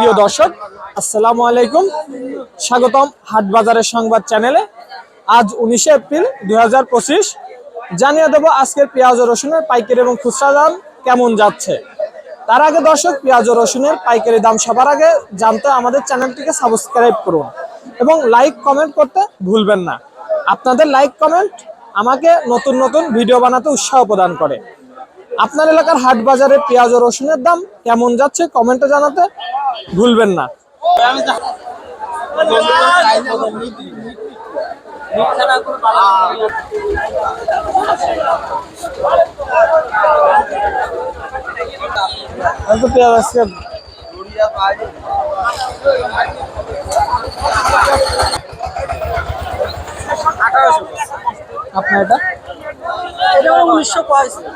প্রিয় দর্শক, আসসালামু আলাইকুম। স্বাগতম হাট বাজারের সংবাদ চ্যানেলে। আজ উনিশে এপ্রিল দুই হাজার পঁচিশ। জানিয়ে দেবো আজকের পেঁয়াজ ও রসুনের পাইকারি এবং খুচরা দাম কেমন যাচ্ছে। তার আগে দর্শক, পেঁয়াজ ও রসুনের পাইকারি দাম সবার আগে জানতে আমাদের চ্যানেলটিকে সাবস্ক্রাইব করুন এবং লাইক, কমেন্ট করতে ভুলবেন না। আপনাদের লাইক, কমেন্ট আমাকে নতুন নতুন ভিডিও বানাতে উৎসাহ প্রদান করে। আপনার এলাকার হাট বাজারে পেঁয়াজ ও রসুনের দাম কেমন যাচ্ছে কমেন্টে জানাতে ভুলবেন না। আপনার এটা? এটা উনিশশো পঁয়ষট্টি।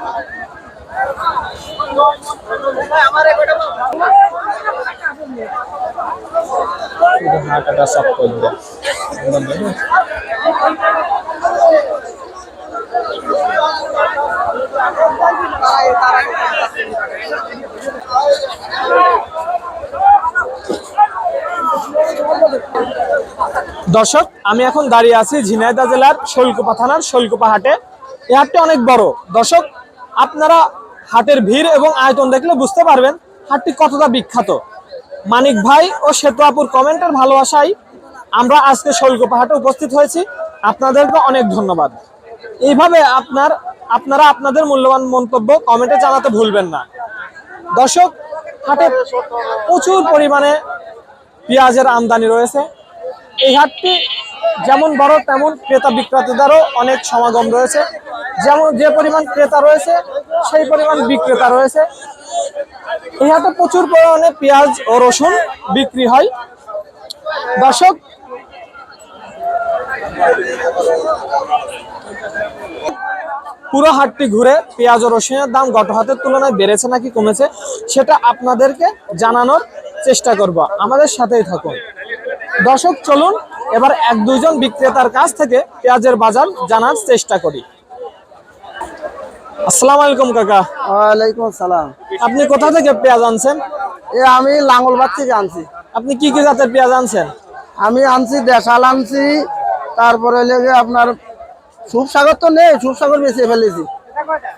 শুধু হাঁটাটা সব করবে দর্শক, আমি এখন দাঁড়িয়ে আছি ঝিনাইদা জেলার শৈলকুপা থানার শৈলকুপা হাটে। এই হাটটি অনেক বড়। দর্শক, আপনারা হাটের ভিড় এবং আয়তন দেখলে বুঝতে পারবেন হাটটি কতটা বিখ্যাত। মানিক ভাই ও শ্বেত আপুর কমেন্টের ভালোবাসায় আমরা আজকে শৈলকুপা হাটে উপস্থিত হয়েছি। আপনাদেরকে অনেক ধন্যবাদ। এইভাবে আপনার, আপনারা আপনাদের মূল্যবান মন্তব্য কমেন্টে জানাতে ভুলবেন না। দর্শক, হাটে প্রচুর পরিমাণে পেঁয়াজের আমদানি রয়েছে। এই হাটটি যেমন বড় তেমন ক্রেতা বিক্রেতাদেরও অনেক সমাগম রয়েছে। যেমন যে পরিমাণ ক্রেতা রয়েছে, সেই পরিমাণ বিক্রেতা রয়েছে। এই হাটে প্রচুর পরিমাণে পেঁয়াজ ও রসুন বিক্রি হয়। দর্শক, পুরো হাটটি ঘুরে পেঁয়াজ ও রসুনের দাম গত হাতের তুলনায় বেড়েছে নাকি কমেছে, সেটা আপনাদেরকে জানানোর চেষ্টা করব। আমাদের সাথেই থাকুন। দর্শক, চলুন, এবার এক দুইজন বিক্রেতার কাছ থেকে পেঁয়াজের বাজার জানার চেষ্টা করি। আসসালামু আলাইকুম কাকা। ওয়ালাইকুম সালাম। আপনি কোথা থেকে পেঁয়াজ আনছেন? এ আমি লাঙ্গলবাদ থেকে আনছি। আপনি কি কি জাতের পেঁয়াজ আনছেন? আমি আনছি দেশাল আনছি তারপরে লেগে আপনার সুপসাগর তো নেই সুপসাগর বেঁচে ফেলেছি।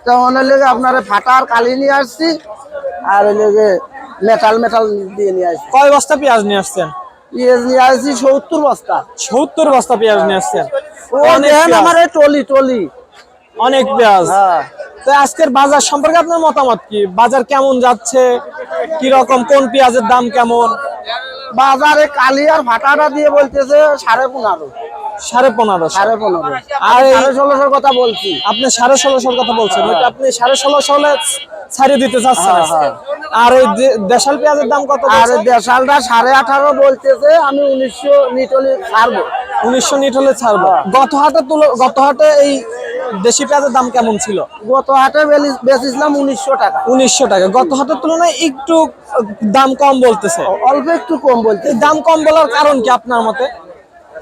তখন লেগে আপনার ফাটার কালি নিয়ে আসছি আর লেগে মেটাল মেটাল দিয়ে নিয়ে আসছি। কয় বস্তা পেঁয়াজ নিয়ে আসছেন? পেঁয়াজ নিয়ে আসছি সত্তর বস্তা। সত্তর বস্তা পেঁয়াজ নিয়ে আসছেন। ও আমার এই টলি টলি। অনেক পেঁয়াজ। হ্যাঁ। তো আজকের বাজার সম্পর্কে আপনার মতামত কি? বাজার কেমন যাচ্ছে? কি রকম? কোন পেঁয়াজের দাম কেমন? বাজারে কালি আর ফাটাটা দিয়ে বলতেছে সাড়ে পনেরো। সাড়ে পনেরো। সাড়ে পনেরো। আর আর সাড়ে ষোলোশোর কথা বলছি। আপনি সাড়ে ষোলোশোর কথা বলছেন। আপনি সাড়ে ষোলোশো হলে ছাড়িয়ে দিতে চাচ্ছেন হ্যাঁ। হ্যাঁ। আর এই দেশাল পেঁয়াজের দাম কত আর দেশালটা সাড়ে আঠারো বলতেছে আমি উনিশশো নিটলি ছাড়বো। উনিশশো নিট হলে ছাড়বো। হ্যাঁ। গত হাটে তুলো গত হাটে এই দেশি পেঁয়াজের দাম কেমন ছিল? গত হাটে বেচেছিলাম উনিশশো টাকা। উনিশশো টাকা। গত হাটের তুলনায় একটু দাম কম বলতেছে। অল্প একটু কম বলতে এই দাম কম বলার কারণ কি আপনার মতে?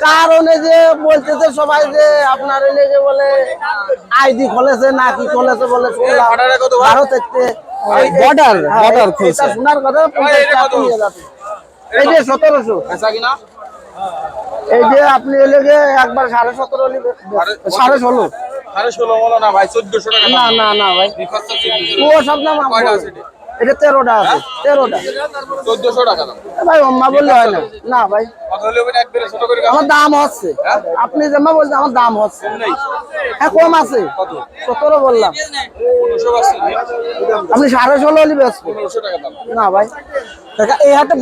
কারণে যে বলতেছে সবাই যে আপনার এলে যে বলে আইডি খোলেছে না কি খোলেছে বলে ভারত থেকে বর্ডার বর্ডার খুলছে। শোনার কথা পঞ্চাশ টাকা এই যে সতেরোশো। এই যে আপনি এলে একবার সাড়ে সতেরো সাড়ে ষোলো। না ভাই 1400 টাকা না না না ভাই। ও সব আছে? এটা? এটা তেরোটা আছে তেরোটা। চোদ্দশো টাকা দাম। ভাই অম্মা বললে হয় না। না ভাই। কত হলে ওটা একবারে ছোট করে আমার দাম হচ্ছে। আপনি বলছেন আমার দাম হচ্ছে। হ্যাঁ কম আছে। সতেরো বললাম। আপনি সাড়ে ষোলো হলে না ভাই। এই হাটে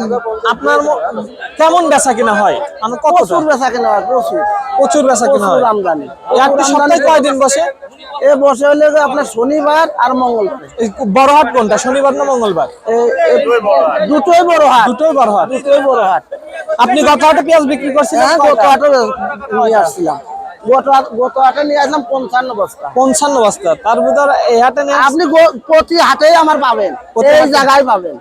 আপনার কেমন বেচা কিনা হয়? কত প্রচুর বেচা কিনা হয় প্রচুর। প্রচুর বেচা কিনা হয়। আমদানি। এই হাটটি সপ্তাহে কয়দিন বসে? এ বসে হলে যে আপনার শনিবার আর মঙ্গলবার। এই বড় হাট কোনটা? শনিবার না মঙ্গলবার? দুটোই বড় হাট। দুটোই বড় হাট দুটোই বড় হাট আপনি গত হাটে পেঁয়াজ বিক্রি করছিলেন হ্যাঁ গত হাটে নিয়ে আসছিলাম। গত হাটে নিয়ে আসলাম পঞ্চান্ন বস্তা। পঞ্চান্ন বস্তা। তার ভিতর এই হাটে নিয়ে আপনি প্রতি হাটেই আমার পাবেন। এই জায়গায় পাবেন।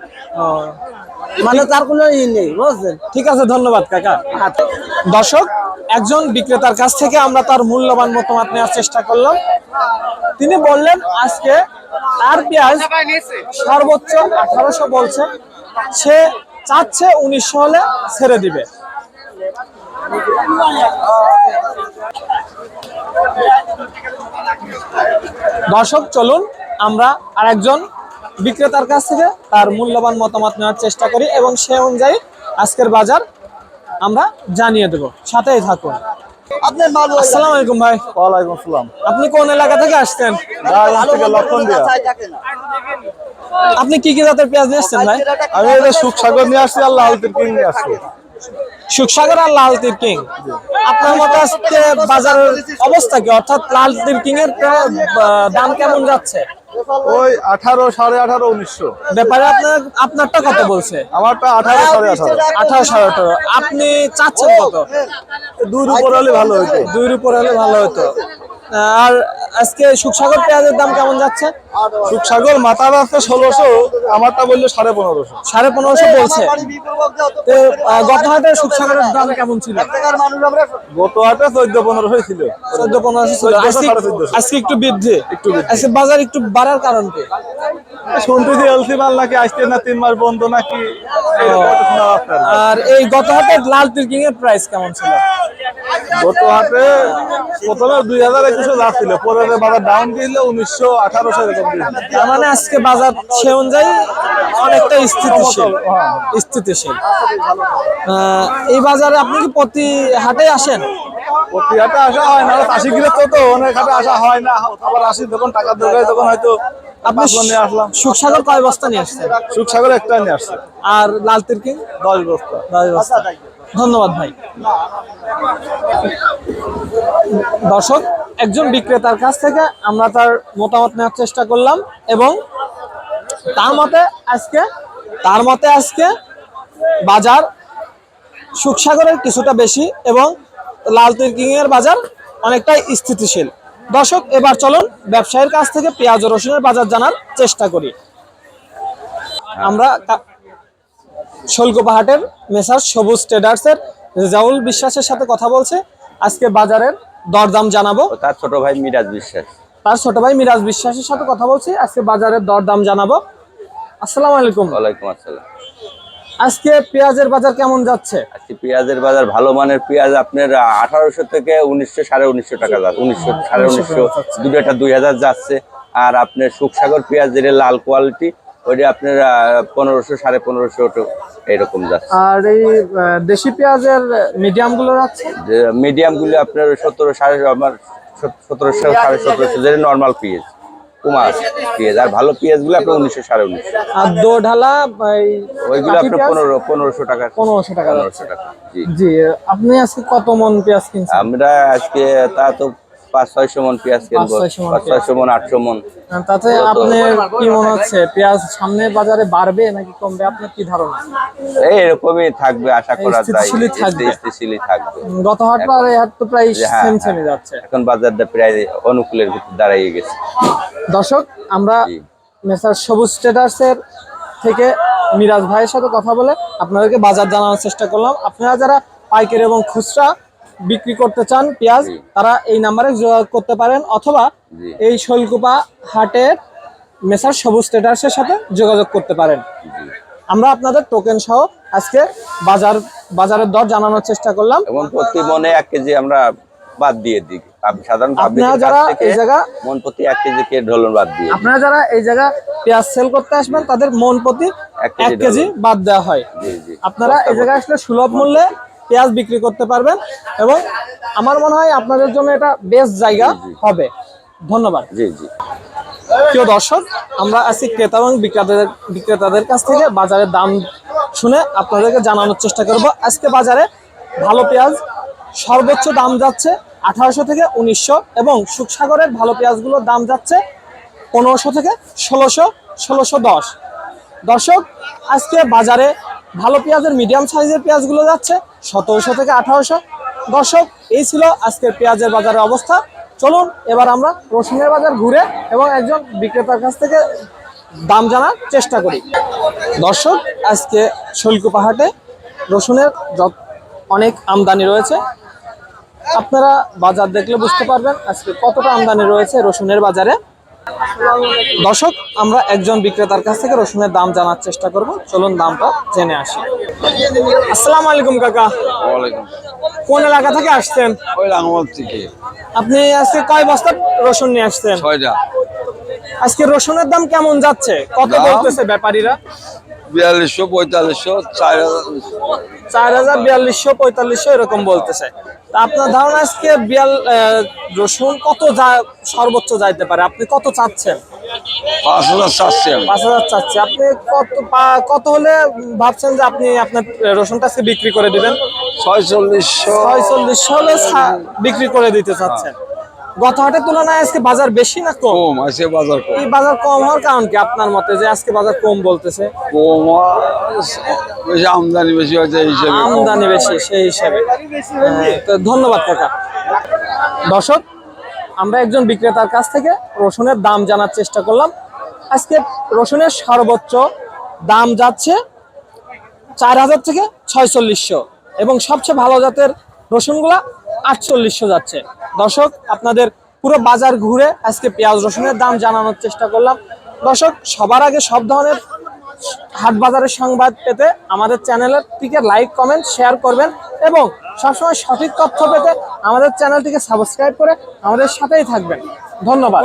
মানে তার কোনো ই নেই বুঝছেন? ঠিক আছে ধন্যবাদ কাকা। আচ্ছা। দর্শক একজন বিক্রেতার কাছ থেকে আমরা তার মূল্যবান মতামত নেওয়ার চেষ্টা করলাম। তিনি বললেন আজকে তার পেঁয়াজ সর্বোচ্চ আঠারোশো বলছে। সে চাচ্ছে উনিশশো হলে ছেড়ে দিবে। দর্শক চলুন আমরা আরেকজন বিক্রেতার কাছ থেকে তার মূল্যবান মতামত নেওয়ার চেষ্টা করি এবং সে অনুযায়ী আজকের বাজার আমরা জানিয়ে দেব। সাথেই থাকুন। আসসালামু আলাইকুম ভাই। ওয়ালাইকুম আসসালাম। আপনি কোন এলাকা থেকে আসছেন? দিয়া আপনি কি কি জাতের পেঁয়াজ নিয়ে আসছেন ভাই? আমি এটা সুখ সাগর নিয়ে আসছি আর লাল তিরকিং নিয়ে আসছি। সুখসাগর আর লাল তীর কিং। আপনার মতে আজকে বাজারের অবস্থা কি? অর্থাৎ লাল তীর কিং এর দাম কেমন যাচ্ছে? ওই আঠারো সাড়ে আঠারো উনিশশো। ব্যাপারে আপনার আপনারটা কত বলছে? আমারটা আঠারো সাড়ে আঠারো। আঠারো সাড়ে আঠারো। আপনি চাচ্ছেন কত? দুধ উপর হলে ভালো হইতো। দুইয়ের উপর হলে ভালো হতো। আর আজকে সুখসাগর পেঁয়াজের দাম কেমন যাচ্ছে? সুখ সাগর মাথার আছে ষোলোশো আমারটা বলল সাড়ে পনেরোশো। সাড়ে পনেরোশো বলছে। গত হাটে সুখসাগরের দাম কেমন ছিল? গত হাটে চোদ্দ পনেরোশো ছিল। চোদ্দ পনেরোশো ছিল। আজকে- একটু বৃদ্ধি। একটু আজকে বাজার একটু বাড়ার কারণ কি? শুনতেছি এলসি মাল নাকি আসতে না তিন মাস বন্ধ নাকি? আর এই গত হাটে লাল তিরকিং এর প্রাইস কেমন ছিল? গত হাটে প্রথমে দুই হাজার একুশো যাচ্ছিল পরে বাজার ডাউন দিলে উনিশশো আঠারোশো এরকম তার মানে আজকে বাজার সে অনুযায়ী অনেকটা স্থিতিশীল। স্থিতিশীল। এই বাজারে আপনি কি প্রতি হাটে আসেন? প্রতি হাটে আসা হয় না চাষি গৃহস্থ তো অনেক হাটে আসা হয় না। আবার আসি যখন টাকা দরকার তখন হয়তো আপনি আসলাম। সুখসাগর কয় বস্তা নিয়ে আসছেন? সুখ সাগর একটা নিয়ে আসছে। আর লাল তিরকিং দশ বস্তা। দশ বস্তা। ধন্যবাদ ভাই। দর্শক একজন বিক্রেতার কাছ থেকে আমরা তার মতামত নেওয়ার চেষ্টা করলাম এবং তার মতে আজকে তার মতে আজকে বাজার সুখসাগরের কিছুটা বেশি এবং লাল তিরকিং এর বাজার অনেকটাই স্থিতিশীল। দর্শক এবার চলুন ব্যবসায়ীর কাছ থেকে পেঁয়াজ রসুনের বাজার জানার চেষ্টা করি। আমরা শৈলকুপাহাটের মেসার সবুজ ট্রেডার্সের রেজাউল বিশ্বাসের সাথে কথা বলছে। আজকে বাজারের দরদাম জানাব। তার ছোট ভাই মিরাজ বিশ্বাস। তার ছোট ভাই মিরাজ বিশ্বাসের সাথে কথা বলছি। আজকে বাজারের দরদাম জানাব। আসসালামু আলাইকুম। ওয়ালাইকুম আসসালাম। আজকে পেঁয়াজের বাজার কেমন যাচ্ছে? আজকে পেঁয়াজের বাজার ভালো মানের পেঁয়াজ আপনার আঠারোশো থেকে উনিশশো সাড়ে উনিশশো টাকা যাচ্ছে। উনিশশো সাড়ে উনিশশো দুটোটা দুই হাজার যাচ্ছে। আর আপনার সুখসাগর পেঁয়াজ যেটা লাল কোয়ালিটি ওইটা আপনার পনেরোশো সাড়ে পনেরোশো এরকম যাচ্ছে। আর এই দেশি পেঁয়াজের মিডিয়ামগুলো যাচ্ছে যে মিডিয়ামগুলি আপনার সতেরো সাড়ে আমার সতেরোশো সাড়ে সতেরোশো যেটা নর্মাল পেঁয়াজ। কুমার পেঁয়াজ আর ভালো পেঁয়াজগুলো আপনার উনিশশো সাড়ে উনিশশো। আর দো ঢালা ওইগুলো আপনার পনেরো পনেরোশো টাকা। পনেরোশো টাকা। পনেরোশো টাকা জি। জি আপনি আজকে কত মন পেঁয়াজ কিনছেন? আমরা আজকে তা তো পাঁচ ছয়শো মন পেঁয়াজ কিনবো। পাঁচ, ছয়শো মণ পাঁচ ছয়শো মন আটশো মন। তাতে আপনার কি মনে হচ্ছে পেঁয়াজ সামনে বাজারে বাড়বে নাকি কমবে? আপনার কি ধারণা? এই এরকমই থাকবে আশা করা যায়। স্থিতিশীলই থাকবে। স্থিতিশীলই থাকবে। উম, গত হাট এই হাট তো প্রায় হ্যাঁ, সেম হ্যাঁ। সেমই যাচ্ছে। এখন বাজারটা প্রায় অনুকূলের ভিতর দাঁড়িয়ে গেছে। দর্শক আমরা মেসার সবুজ ট্রেডার্সের থেকে মিরাজ ভাইয়ের সাথে কথা বলে আপনাদেরকে বাজার জানানোর চেষ্টা করলাম। আপনারা যারা পাইকারি এবং খুচরা বিক্রি করতে চান পেঁয়াজ তারা এই নাম্বারে যোগাযোগ করতে পারেন অথবা এই শৈলকুপা হাটের মেসার সবুজ ট্রেডার্সের সাথে যোগাযোগ করতে পারেন। আমরা আপনাদের টোকেন সহ আজকে বাজার বাজারের দর জানানোর চেষ্টা করলাম। এবং প্রতি মনে এক কেজি আমরা বাদ দিয়ে দিই। পাব- সাধারণ আপনারা যারা এই জায়গা মন প্রতি এক কেজি কে ঢলন বাদ দিয়ে। আপনারা যারা এই জায়গা পেঁয়াজ সেল করতে আসবেন তাদের মন প্রতি এক কেজি বাদ দেওয়া হয়। আপনারা এই জায়গায় আসলে সুলভ মূল্যে পেঁয়াজ বিক্রি করতে পারবেন এবং আমার মনে হয় আপনাদের জন্য এটা বেস্ট জায়গা হবে। ধন্যবাদ। জি জি। প্রিয় দর্শক আমরা আজকে ক্রেতা এবং বিক্রেতাদের বিক্রেতাদের কাছ থেকে। বাজারের দাম শুনে আপনাদেরকে জানানোর চেষ্টা করব। আজকে বাজারে ভালো পেঁয়াজ সর্বোচ্চ দাম যাচ্ছে আঠারোশো থেকে উনিশশো এবং সুখসাগরের ভালো পেঁয়াজগুলোর দাম যাচ্ছে পনেরোশো থেকে ষোলোশো ষোলোশো দশ। দর্শক আজকে বাজারে ভালো পেঁয়াজের মিডিয়াম সাইজের পেঁয়াজগুলো যাচ্ছে, সতেরোশো থেকে আঠারোশো। দর্শক, এই ছিল আজকের পেঁয়াজের বাজারের অবস্থা। চলুন, এবার আমরা রসুনের বাজার ঘুরে এবং একজন বিক্রেতার কাছ থেকে দাম জানার চেষ্টা করি। দর্শক, আজকে শৈলকুপাহাটে রসুনের অনেক আমদানি রয়েছে, আপনারা বাজার দেখলে বুঝতে পারবেন আজকে কতটা আমদানি রয়েছে রসুনের বাজারে। দর্শক আমরা একজন বিক্রেতার কাছ থেকে রসুনের দাম জানার চেষ্টা করব। চলুন দামটা জেনে আসি। আসসালামু আলাইকুম কাকা। কোন এলাকা থেকে আসছেন? থেকে। আপনি আজকে কয় বস্তা রসুন নিয়ে আসছেন? ছয়টা। আজকে রসুনের দাম কেমন যাচ্ছে? কত বলতেছে ব্যাপারীরা? বিয়াল্লিশশো পঁয়তাল্লিশশো চার হাজার। চার হাজার বিয়াল্লিশশো পঁয়তাল্লিশশো এরকম বলতেছে। তা আপনার ধারণা আজকে বিয়াল রসুন কত যা সর্বোচ্চ যাইতে পারে? আপনি কত চাচ্ছেন? পাঁচ হাজার চারশি পাঁচ হাজার চাচ্ছি। আপনি কত কত হলে ভাবছেন যে আপনি আপনার রসুনটা আজকে বিক্রি করে দিবেন? ছয়চল্লিশশো। ছয়চল্লিশ হলে বিক্রি করে দিতে চাচ্ছেন। গত হাটের তুলনায় আজকে বাজার বেশি না কম? আছে বাজার কম। এই বাজার কম হওয়ার কারণ কি আপনার মতে যে আজকে বাজার কম বলতেছে? কম বেশি আমদানি বেশি হয়েছে এই হিসেবে। আমদানি বেশি সেই হিসাবে। হ্যাঁ, তো ধন্যবাদ কাকা। দর্শক আমরা একজন বিক্রেতার কাছ থেকে রসুনের দাম জানার চেষ্টা করলাম। আজকে রসুনের সর্বোচ্চ দাম যাচ্ছে চার হাজার থেকে ছয়চল্লিশশো এবং সবচেয়ে ভালো জাতের রসুনগুলা আটচল্লিশশো যাচ্ছে। দর্শক, আপনাদের পুরো বাজার ঘুরে আজকে পেঁয়াজ রসুনের দাম জানানোর চেষ্টা করলাম। দর্শক, সবার আগে সব ধরনের হাট বাজারের সংবাদ পেতে আমাদের চ্যানেলের টিকে লাইক, কমেন্ট, শেয়ার করবেন এবং সবসময় সঠিক তথ্য পেতে আমাদের চ্যানেলটিকে সাবস্ক্রাইব করে আমাদের সাথেই থাকবেন। ধন্যবাদ।